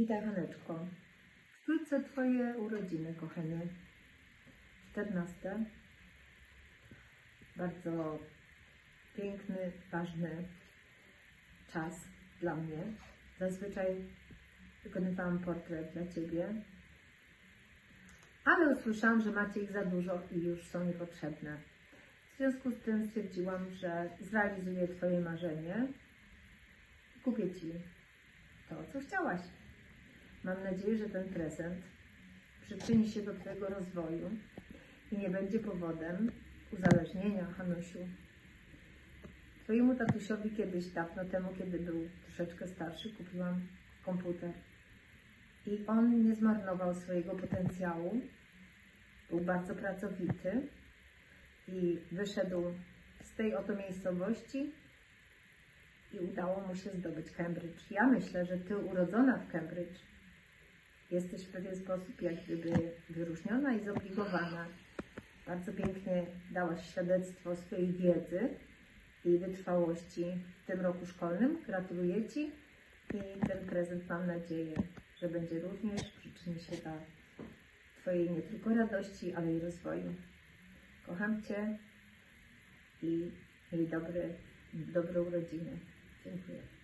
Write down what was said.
Witaj Haneczko. Wkrótce Twoje urodziny, kochanie. 14. Bardzo piękny, ważny czas dla mnie. Zazwyczaj wykonywałam portret dla Ciebie, ale usłyszałam, że macie ich za dużo i już są niepotrzebne. W związku z tym stwierdziłam, że zrealizuję Twoje marzenie i kupię Ci to, co chciałaś. Mam nadzieję, że ten prezent przyczyni się do Twojego rozwoju i nie będzie powodem uzależnienia, Hanusiu. Twojemu tatusiowi kiedyś, dawno temu, kiedy był troszeczkę starszy, kupiłam komputer. I on nie zmarnował swojego potencjału. Był bardzo pracowity i wyszedł z tej oto miejscowości i udało mu się zdobyć Cambridge. Ja myślę, że Ty urodzona w Cambridge jesteś w pewien sposób jak gdyby wyróżniona i zobligowana. Bardzo pięknie dałaś świadectwo swojej wiedzy i wytrwałości w tym roku szkolnym. Gratuluję Ci i ten prezent mam nadzieję, że będzie również przyczyni się do Twojej nie tylko radości, ale i rozwoju. Kocham Cię i miej dobry, dobre urodziny. Dziękuję.